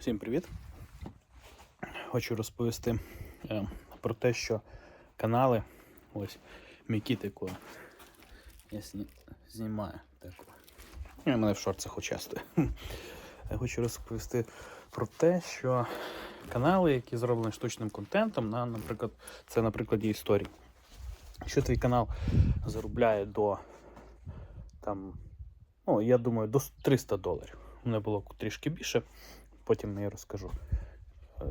Всім привіт! Хочу розповісти е, про те, що канали, ось мій кіт, якого я сні, знімаю таку. У мене в шорцах участвує. Я хочу розповісти про те, що канали, які зроблені штучним контентом, на, наприклад, це на прикладі історії. Якщо твій канал заробляє до там, ну, я думаю, до 300 доларів. У мене було трішки більше, потім я розкажу, е,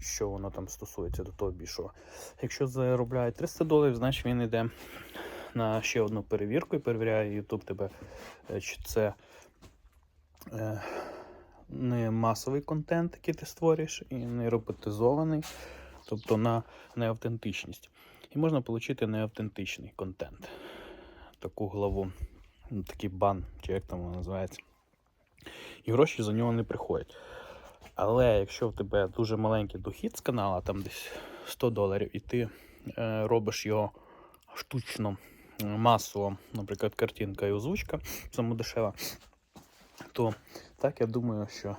що воно там стосується до того більшого. Якщо заробляє 300 доларів, значить він йде на ще одну перевірку і перевіряє YouTube тебе, е, чи це е, не масовий контент, який ти створюєш, і не роботизований, тобто на неавтентичність. І можна отримати неавтентичний контент. Таку главу, такий бан, чи як там воно називається. І гроші за нього не приходять. Але якщо в тебе дуже маленький дохід з канала, там десь 100 доларів, і ти е, робиш його штучно, масово, наприклад, картинка і озвучка, самодешева, то так я думаю, що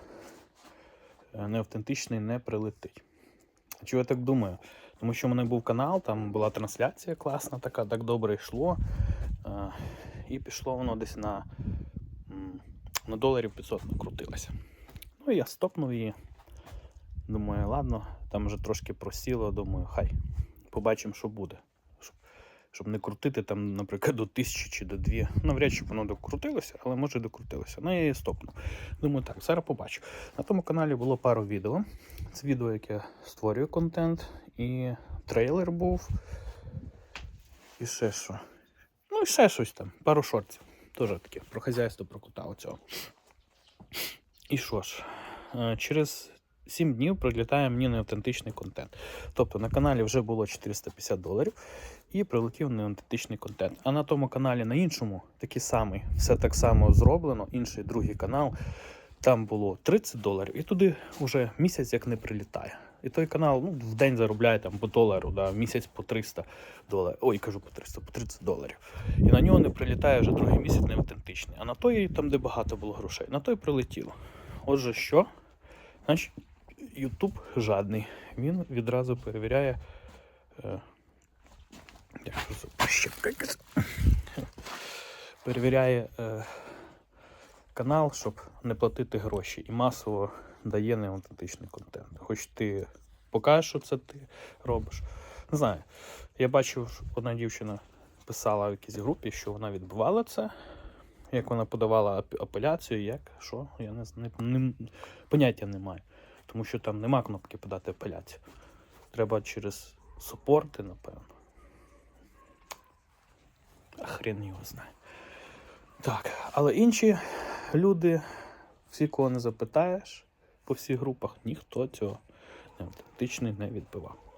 е, неавтентичний не прилетить. Чого я так думаю? Тому що в мене був канал, там була трансляція класна, така, так добре йшло. Е, і пішло воно десь на, на доларів 500 накрутилося. Ну я стопнув її. Думаю, ладно, там вже трошки просіло, думаю, хай побачимо, що буде. Щоб, не крутити там, наприклад, до тисячі чи до дві. Навряд чи воно докрутилося, але може докрутилося. Ну я її стопнув. Думаю, так, зараз побачу. На тому каналі було пару відео. Це відео, яке створює контент, і трейлер був. І ще що. Ну і ще щось там, пару шортів. Теж таке про хазяйство, про кота оцього. І що ж, через 7 днів прилітає мені неавтентичний контент. Тобто на каналі вже було 450 доларів і прилетів неавтентичний контент. А на тому каналі, на іншому, такий самий, все так само зроблено, інший другий канал. Там було 30 доларів, і туди вже місяць як не прилітає. І той канал ну, в день заробляє там по долару, да, місяць по 300 доларів. Ой, кажу по 300, по 30 доларів. І на нього не прилітає вже другий місяць неавтентичний. А на той, там, де багато було грошей, на той прилетіло. Отже, що? Значить, YouTube жадний. Він відразу перевіряє. Е, перевіряє е, канал, щоб не платити гроші. І масово дає неаутентичний контент. Хоч ти покажеш, що це ти робиш. Не знаю. Я бачив, одна дівчина писала в якійсь групі, що вона відбувала це. Як вона подавала апеляцію, як, що, я не, не, не, поняття не маю. Тому що там нема кнопки подати апеляцію. Треба через супорти, напевно. Хрен його знає. Так, але інші люди, всі, кого не запитаєш по всіх групах, ніхто цього неавтентичний не відбивав.